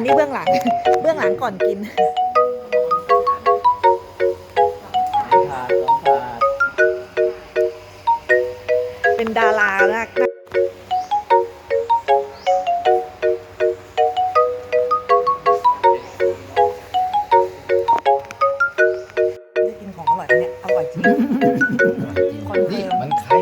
นนี้เบื้องหลัง เบื้องหลังก่อนกินถาดสองถาดเป็นดารานะได้กินของอร่อยอันเนี้ยอร่อยจริงคอนเฟินี่ร์ม มันคล้าย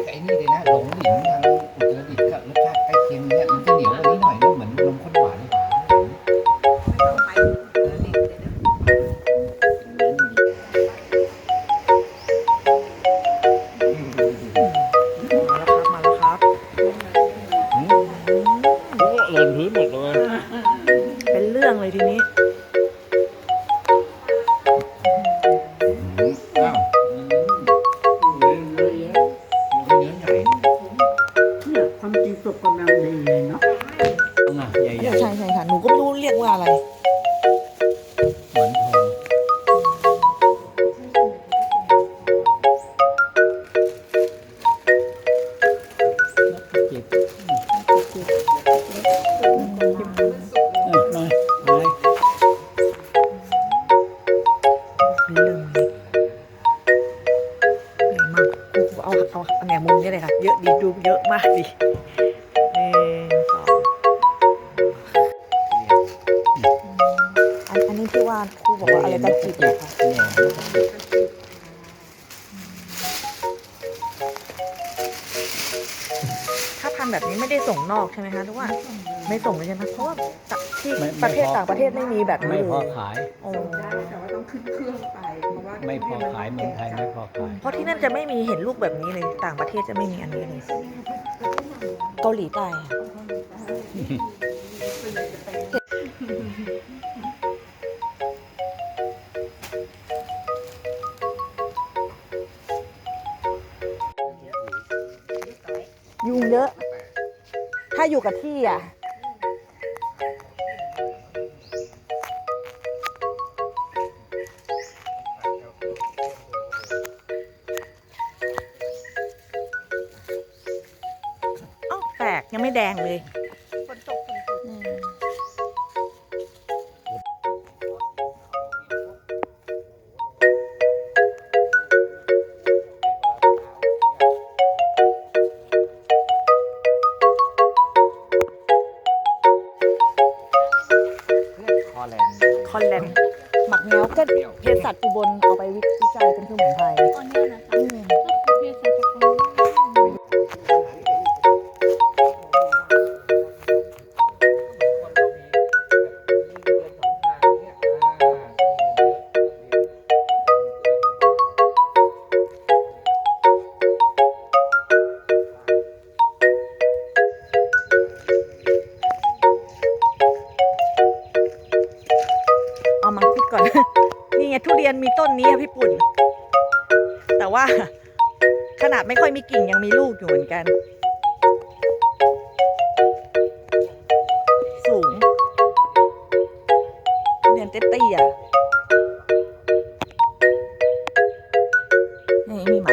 เอาเอาเอาแหนมุมนี้เลยค่ะ เยอะดีดูเยอะมากดิหนึ่งสองอันอันนี้ที่ว่าครูบอกว่าอะไรตะจิบเหรอคะแหน่มถ้าทำแบบนี้ไม่ได้ส่งนอกใช่ไหมคะหรือว่า ไม่ส่งเลยใช่ไหมเพราะว่า ที่ประเทศต่างประเทศไม่มีแบบนี้ไม่เลพอยขาย โอ้ได้แต่ว่าต้องขึ้นเครื่องไปเพราะว่าไม่พอขายเมืองไทยไม่พอขาย เพราะที่นั่นจะไม่มีเห็นลูกแบบนี้เลย ต่างประเทศจะไม่มีอันนี้เลยเกาหลีใต้อะยุงเยอะ ถ้าอยู่กับที่อะ ยังไม่แดงเลยฝนตกฝนตกคอแลนด์คอนแลนด์หมักแง้วก็เภสัชอุบลเอาไปวิจัยเป็นสมุนไพร ตอนนี้นะคะก็คือเนี่ไงทุเรียนมีต้นนี้อะพี่ปุ่น แต่ว่าขนาดไม่ค่อยมีกิ่งยังมีลูกอยู่เหมือนกัน สูงเรียนเตี้ยๆนี่มีหมา